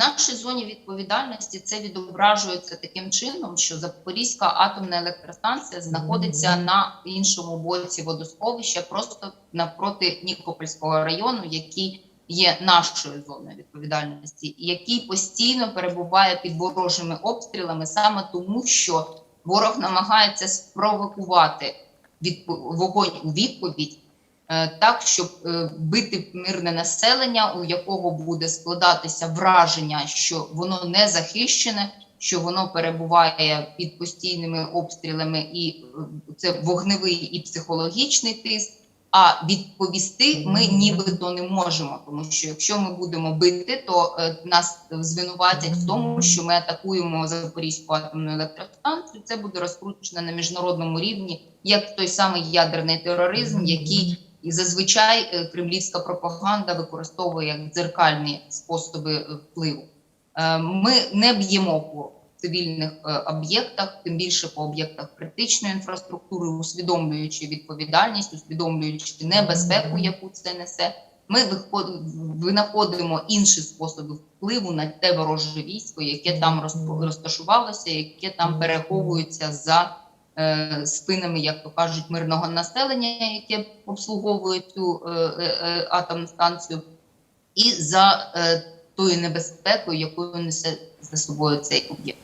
нашій зоні відповідальності це відображується таким чином, що Запорізька атомна електростанція знаходиться на іншому боці водосховища, просто напроти Нікопольського району, який є нашою зоною відповідальності, який постійно перебуває під ворожими обстрілами, саме тому, що ворог намагається спровокувати вогонь у відповідь. Е, Так, щоб е, бити мирне населення, у якого буде складатися враження, що воно не захищене, що воно перебуває під постійними обстрілами, і е, це вогневий і психологічний тиск. А відповісти ми нібито не можемо, тому що якщо ми будемо бити, то нас звинуватять в тому, що ми атакуємо Запорізьку атомну електростанцію. Це буде розкручено на міжнародному рівні, як той самий ядерний тероризм, який і зазвичай е, кремлівська пропаганда використовує як дзеркальні способи е, впливу. Е, Ми не б'ємо по цивільних об'єктах, тим більше по об'єктах критичної інфраструктури, усвідомлюючи відповідальність, усвідомлюючи небезпеку, яку це несе. Ми винаходимо інші способи впливу на те вороже військо, яке там розташувалося, яке там переховується за спинами, як то кажуть, мирного населення, яке обслуговує цю е, е, е, атомну станцію, і за е, тою небезпекою, якою несе за собою цей об'єкт.